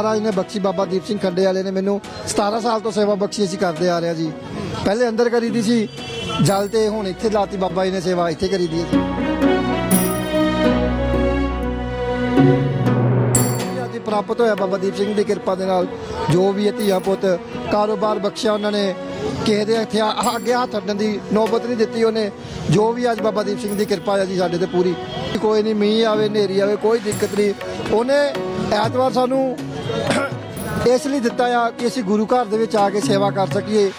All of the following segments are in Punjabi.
ਮਹਾਰਾਜ ਨੇ ਬਖਸ਼ੀ, ਬਾਬਾ ਦੀਪ ਸਿੰਘ ਖੰਡੇ ਵਾਲੇ ਨੇ ਮੈਨੂੰ 17 ਸਾਲ ਤੋਂ ਸੇਵਾ ਬਖਸ਼ੀ ਅਸੀਂ ਕਰਦੇ ਆ ਰਹੇ ਹਾਂ ਜੀ। ਪਹਿਲੇ ਅੰਦਰ ਕਰੀ ਦੀ ਸੀ, ਜਲ ਤੇ ਹੁਣ ਇੱਥੇ ਲਾਤੀ ਬਾਬਾ ਜੀ ਨੇ ਸੇਵਾ, ਇੱਥੇ ਕਰੀਦੀ ਹੈ ਜੀ। ਪ੍ਰਾਪਤ ਹੋਇਆ ਬਾਬਾ ਦੀਪ ਸਿੰਘ ਦੀ ਕਿਰਪਾ ਦੇ ਨਾਲ, ਜੋ ਵੀ ਇਹ ਧੀਆਂ ਪੁੱਤ ਕਾਰੋਬਾਰ ਬਖਸ਼ਿਆ ਉਹਨਾਂ ਨੇ, ਕਿਸੇ ਦੇ ਇੱਥੇ ਅੱਗੇ ਹੱਥ ਅੱਡਣ ਦੀ ਨੌਬਤ ਨਹੀਂ ਦਿੱਤੀ ਉਹਨੇ, ਜੋ ਵੀ ਅੱਜ ਬਾਬਾ ਦੀਪ ਸਿੰਘ ਦੀ ਕਿਰਪਾ ਹੈ ਜੀ ਸਾਡੇ ਤੇ ਪੂਰੀ। ਕੋਈ ਨਹੀਂ ਮੀਂਹ ਆਵੇ, ਹਨੇਰੀ ਆਵੇ, ਕੋਈ ਦਿੱਕਤ ਨਹੀਂ। ਉਹਨੇ ਐਤਵਾਰ ਸਾਨੂੰ ਇਸ ਲਈ ਦਿੱਤਾ ਆ ਕਿ ਅਸੀਂ ਗੁਰੂ ਘਰ ਦੇ ਵਿੱਚ ਆ ਕੇ ਸੇਵਾ ਕਰ ਸਕੀਏ।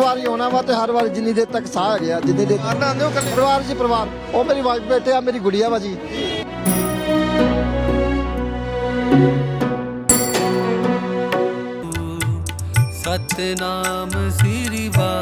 ਹਰ ਵਾਰੀ ਆਉਣਾ ਵਾ ਤੇ ਹਰ ਵਾਰ ਜਿੰਨੀ ਦੇਰ ਤੱਕ ਸਾਹ ਹੈਗਾ ਜਿੰਨੀ ਦੇਰ ਪਰਿਵਾਰ ਨਾਲ ਆਉਂਦੇ ਹੋ ਇਕੱਲੇ? ਪਰਿਵਾਰ ਜੀ ਪਰਿਵਾਰ। ਉਹ ਮੇਰੀ ਵਾਈਫ ਬੈਠੇ ਆ ਮੇਰੀ ਗੁੜੀਆ ਵਾ ਜੀ। ਸਤਨਾਮ ਸ੍ਰੀ ਵਾਹਿਗੁਰੂ।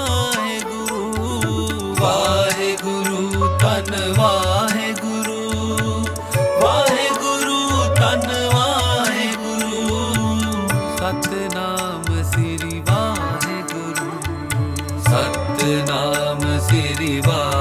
ਸਤਨਾਮ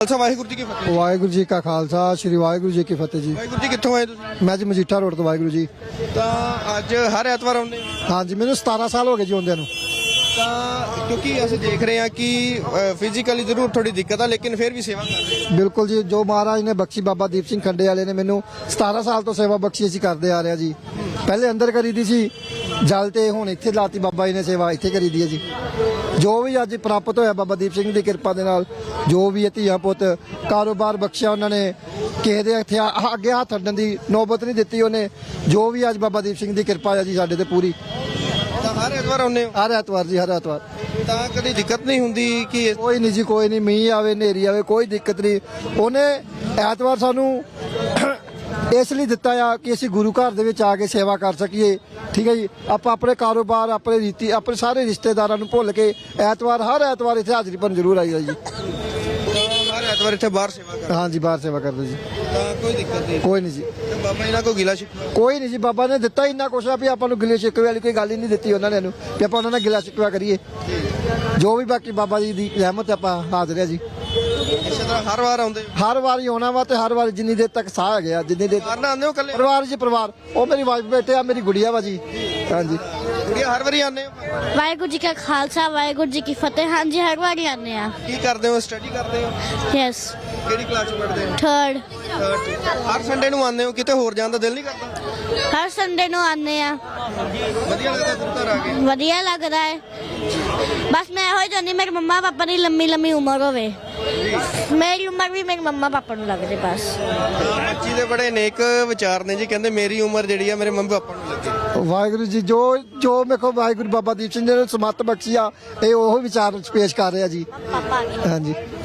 ਖਾਲਸਾ ਵਾਹਿਗੁਰੂ ਜੀ ਕੀ ਫਤਿਹ ਵਾਹਿਗੁਰੂ ਜੀ ਕਾ ਖਾਲਸਾ ਸ੍ਰੀ ਵਾਹਿਗੁਰੂ ਜੀ ਕੀ ਫਤਿਹ ਜੀ। ਵਾਹਿਗੁਰੂ ਜੀ ਕਿੱਥੋਂ ਆਏ ਤੁਸੀਂ? ਮੈਂ ਜੀ ਮਜੀਠਾ ਰੋਡ ਤੋਂ ਵਾਹਿਗੁਰੂ ਜੀ। ਤਾਂ ਅੱਜ ਹਰ ਐਤਵਾਰ ਆਉਂਦੇ ਹੋ? ਹਾਂਜੀ ਮੈਨੂੰ 17 ਸਾਲ ਹੋ ਗਏ ਜੀ ਆਉਂਦਿਆਂ ਨੂੰ। ਤਾਂ ਕਿਉਂਕਿ ਅਸੀਂ ਦੇਖ ਰਹੇ ਹਾਂ ਕਿ ਫਿਜ਼ੀਕਲੀ ਜ਼ਰੂਰ ਥੋੜੀ ਦਿੱਕਤ ਆ, ਲੇਕਿਨ ਫਿਰ ਵੀ ਸੇਵਾ ਕਰ ਰਹੇ ਬਿਲਕੁਲ ਜੀ, ਜੋ ਮਹਾਰਾਜ ਨੇ ਬਖਸ਼ੀ ਬਾਬਾ ਦੀਪ ਸਿੰਘ ਖੰਡੇ ਵਾਲੇ ਨੇ ਮੈਨੂੰ 17 ਸਾਲ ਤੋਂ ਸੇਵਾ ਬਖਸ਼ੀ ਅਸੀਂ ਕਰਦੇ ਆ ਰਹੇ ਹਾਂ ਜੀ। ਪਹਿਲੇ ਅੰਦਰ ਕਰੀ ਦੀ ਸੀ, ਜਲ ਤੇ ਹੁਣ ਇੱਥੇ ਲਾਤੀ ਬਾਬਾ ਜੀ ਨੇ ਸੇਵਾ, ਇੱਥੇ ਕਰੀ ਦੀ ਹੈ ਜੀ। ਜੋ ਵੀ ਅੱਜ ਪ੍ਰਾਪਤ ਹੋਇਆ ਬਾਬਾ ਦੀਪ ਸਿੰਘ ਦੀ ਕਿਰਪਾ ਦੇ ਨਾਲ, ਜੋ ਵੀ ਇਹ ਧੀਆਂ ਪੁੱਤ ਕਾਰੋਬਾਰ ਬਖਸ਼ਿਆ ਉਹਨਾਂ ਨੇ, ਕਿਸੇ ਦੇ ਇੱਥੇ ਅੱਗੇ ਹੱਥ ਅੱਡਣ ਦੀ ਨੌਬਤ ਨਹੀਂ ਦਿੱਤੀ ਉਹਨੇ, ਜੋ ਵੀ ਅੱਜ ਬਾਬਾ ਦੀਪ ਸਿੰਘ ਦੀ ਕਿਰਪਾ ਹੈ ਜੀ ਸਾਡੇ ਤੇ ਪੂਰੀ। ਹਰ ਐਤਵਾਰ ਆਉਂਦੇ ਹੋ? ਹਰ ਐਤਵਾਰ ਜੀ ਹਰ ਐਤਵਾਰ। ਤਾਂ ਕਦੀ ਦਿੱਕਤ ਨਹੀਂ ਹੁੰਦੀ ਕਿ ਕੋਈ ਨਹੀਂ ਜੀ ਕੋਈ ਨਹੀਂ ਮੀਂਹ ਆਵੇ ਹਨੇਰੀ ਆਵੇ ਕੋਈ ਦਿੱਕਤ ਨਹੀਂ। ਉਹਨੇ ਐਤਵਾਰ ਸਾਨੂੰ ਇਸ ਲਈ ਦਿੱਤਾ ਆ ਕਿ ਅਸੀਂ ਗੁਰੂ ਘਰ ਦੇ ਵਿੱਚ ਆ ਕੇ ਸੇਵਾ ਕਰ ਸਕੀਏ। ਠੀਕ ਹੈ ਜੀ? ਆਪਾਂ ਆਪਣੇ ਕਾਰੋਬਾਰ ਆਪਣੇ ਰੀਤੀ ਆਪਣੇ ਸਾਰੇ ਰਿਸ਼ਤੇਦਾਰਾਂ ਨੂੰ ਭੁੱਲ ਕੇ ਐਤਵਾਰ ਹਰ ਐਤਵਾਰ ਇੱਥੇ ਹਾਜ਼ਰੀ ਭਰਨ ਜ਼ਰੂਰ ਆਈਦਾ ਜੀ। ਐਤਵਾਰ ਇੱਥੇ ਬਾਹਰ ਸੇਵਾ ਕਰ ਹਾਂਜੀ ਬਾਹਰ ਸੇਵਾ ਕਰਦੇ ਜੀ। ਤਾਂ ਕੋਈ ਦਿੱਕਤ ਨਹੀਂ। ਕੋਈ ਨਹੀਂ ਜੀ। ਤੇ ਬਾਬਾ ਜੀ ਨਾਲ ਕੋਈ ਗਿਲਾ ਸ਼ਿਕਵਾ? ਕੋਈ ਨਹੀਂ ਜੀ ਬਾਬਾ ਨੇ ਦਿੱਤਾ ਇੰਨਾ ਕੁਛ ਆ ਵੀ ਆਪਾਂ ਨੂੰ ਗਿਲੇ ਸ਼ਿਕਵੇ ਵਾਲੀ ਕੋਈ ਗੱਲ ਹੀ ਨਹੀਂ ਦਿੱਤੀ ਉਹਨਾਂ ਨੇ ਨੂੰ ਵੀ ਆਪਾਂ ਉਹਨਾਂ ਨਾਲ ਗਿਲਾ ਸ਼ਿਕਵਾ ਕਰੀਏ। ਜੋ ਵੀ ਬਾਕੀ ਬਾਬਾ ਜੀ ਦੀ ਰਹਿਮਤ ਆਪਾਂ ਹਾਜ਼ਰ ਆ ਜੀ। ਇਸੇ ਤਰ੍ਹਾਂ ਹਰ ਵਾਰ ਆਉਂਦੇ ਹੋ? ਹਰ ਵਾਰੀ ਆਉਣਾ ਵਾ ਤੇ ਹਰ ਵਾਰ ਜਿੰਨੀ ਦੇਰ ਤੱਕ ਸਾਹ ਹੈਗਾ ਜਿੰਨੀ ਦੇਰ ਪਰਿਵਾਰ ਨਾਲ ਆਉਂਦੇ ਹੋ ਇਕੱਲੇ? ਪਰਿਵਾਰ ਜੀ ਪਰਿਵਾਰ। ਉਹ ਮੇਰੀ ਵਾਈਫ ਬੈਠੇ ਆ ਮੇਰੀ ਗੁੜੀਆ ਵਾ ਜੀ। ਹਾਂਜੀ। ਕੁੜੀਆਂ ਹਰ ਵਾਰੀ ਆਉਂਦੇ ਹੋ? ਵਾਹਿਗੁਰੂ ਜੀ ਕਾ ਖਾਲਸਾ ਵਾਹਿਗੁਰੂ ਜੀ ਕੀ ਫਤਿਹ। ਹਾਂਜੀ ਹਰ ਵਾਰੀ ਆਉਂਦੇ ਆ ਕੀ ਕਰਦੇ ਹੋ? ਸਟੱਡੀ ਕਰਦੇ ਹੋ? ਯੈਸ ਕਿਹੜੀ ਕਲਾਸ ਚ ਪੜ੍ਹਦੇ ਹੋ? ਥਰਡ। ਹਰ ਸੰਡੇ ਨੂੰ ਆਉਂਦੇ ਹੋ? ਕਿਤੇ ਹੋਰ ਜਾਣ ਦਾ ਦਿਲ ਨਹੀਂ ਕਰਦਾ? ਹਰ ਸੰਡੇ ਨੂੰ ਆਉਂਦੇ ਆ ਵਧੀਆ ਲੱਗਦਾ ਗੁਰੂ ਘਰ ਆ ਕੇ? ਵਧੀਆ ਲੱਗਦਾ ਹੈ। ਬਸ ਮੈਂ ਇਹੋ ਹੀ ਚਾਹੁੰਦੀ ਮੇਰੀ ਮੰਮਾ ਪਾਪਾ ਦੀ ਲੰਮੀ ਲੰਮੀ ਉਮਰ ਹੋਵੇ। ਮੇਰੀ ਉਮਰ ਵੀ ਮੇਰੇ ਮੰਮਾ ਪਾਪਾ ਨੂੰ ਲੱਗਦੇ ਬਸ। ਬੱਚੀ ਦੇ ਬੜੇ ਨੇਕ ਵਿਚਾਰ ਨੇ ਜੀ ਕਹਿੰਦੇ ਮੇਰੀ ਉਮਰ ਜਿਹੜੀ ਆ ਮੇਰੇ ਮੰਮੀ ਪਾਪਾ ਨੂੰ ਲੱਗੇ। ਵਾਹਿਗੁਰੂ ਜੀ ਜੋ ਜੋ ਮੇਖੋ ਵਾਹਿਗੁਰੂ ਬਾਬਾ ਦੀਪ ਸਿੰਘ ਜੀ ਨੇ ਸਮੱਤ ਬਖਸ਼ੀ ਆ ਇਹ ਉਹ ਵਿਚਾਰ ਪੇਸ਼ ਕਰ ਰਿਹਾ ਜੀ। ਹਾਂਜੀ।